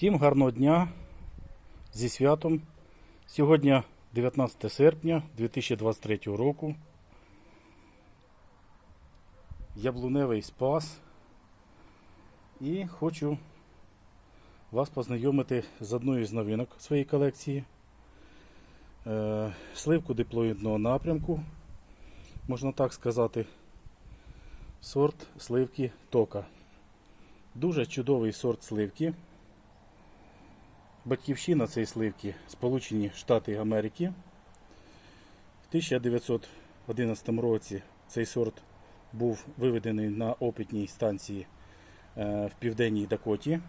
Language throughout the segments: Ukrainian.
Всім гарного дня зі святом. Сьогодні 19 серпня 2023 року. Яблуневий спас. І хочу вас познайомити з одною з новинок своєї колекції. Е, Сливку диплоїдного напрямку, можна так сказати, сорт сливки тока. Дуже чудовий сорт сливки. Батьківщина цієї сливки Сполучені Штати Америки. В 1911 році цей сорт був виведений на опитній станції е, в південній Дакоті.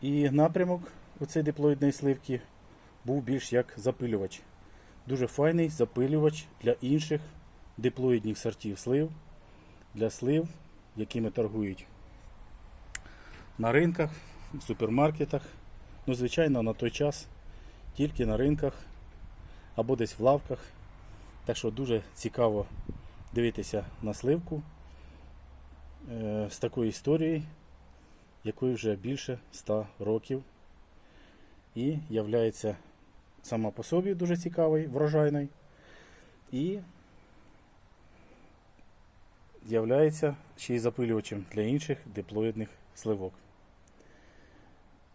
І напрямок у цієї диплоїдної сливки був більш як запилювач. Дуже файний запилювач для інших диплоїдних сортів слив, для слив, якими торгують на ринках, в супермаркетах. Ну, звичайно, на той час тільки на ринках або десь в лавках. Так що дуже цікаво дивитися на сливку е, з такою історією, якої вже більше 100 років. І являється сама по собі дуже цікавою, врожайною. І являється ще й запилювачем для інших диплоїдних сливок.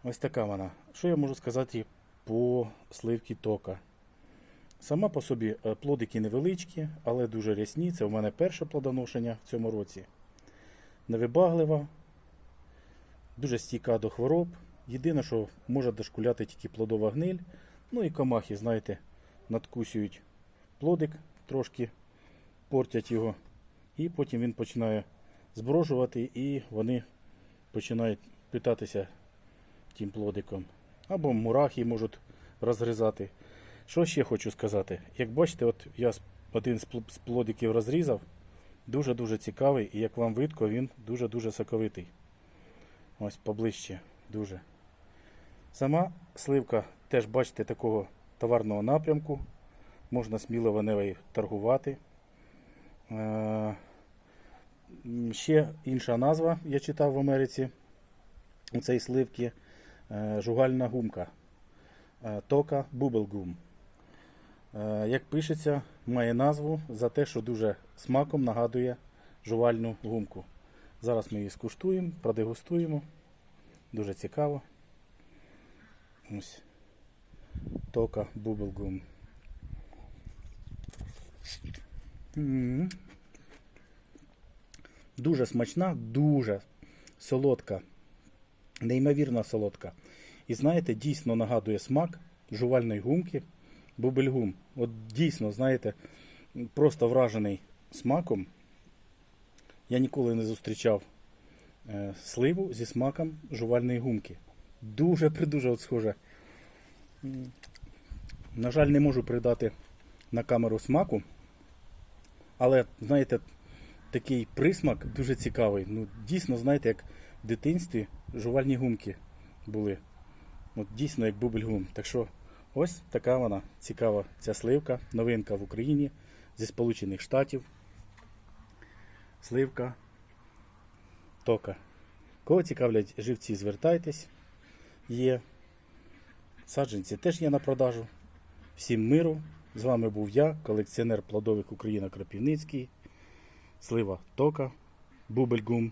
Ось така вона. Що я можу сказати по сливці тока? Сама по собі е, плодики невеличкі, але дуже рясні. Це у мене перше плодоношення в цьому році. Невибаглива, дуже стійка до хвороб. Єдине, що може дошкуляти тільки плодова гниль. Ну і комахи, знаєте, надкусюють плодик, трошки портять його. І потім він починає зброжувати, і вони починають питатися тим плодиком. Або мурахи можуть розгризати. Що ще хочу сказати? Як бачите, от я один з плодиків розрізав. Дуже-дуже цікавий, і як вам видко, він дуже-дуже соковитий. Ось поближче, дуже. Сама сливка теж, бачите, такого товарного напрямку. Можна сміло нею торгувати. Е, Ще інша назва, я читав в Америці у цієї сливки жугальна гумка. Е, Тока Бубелгум. Е, Як пишеться, має назву за те, що дуже смаком нагадує жувальну гумку. Зараз ми її скуштуємо, продегустуємо. Дуже цікаво. Ось. Тока Бубелгум. Дуже смачна, дуже солодка, неймовірно солодка. І знаєте, дійсно нагадує смак жувальної гумки, бубельгум. От дійсно, знаєте, просто вражений смаком. Я ніколи не зустрічав е, сливу зі смаком жувальної гумки. Дуже придуже от схоже. На жаль, не можу передати на камеру смаку. Але, знаєте, такий присмак дуже цікавий. Ну, дійсно, знаєте, як дитинстві жувальні гумки були. От дійсно як бубельгум. Так що ось така вона цікава ця сливка, новинка в Україні зі Сполучених Штатів. Сливка тока. Кого цікавлять живці, звертайтесь. Є. Саджанці теж є на продажу. Всім миру. З вами був я, колекціонер плодових Україна Кропівницький. Слива Тока, Бубельгум.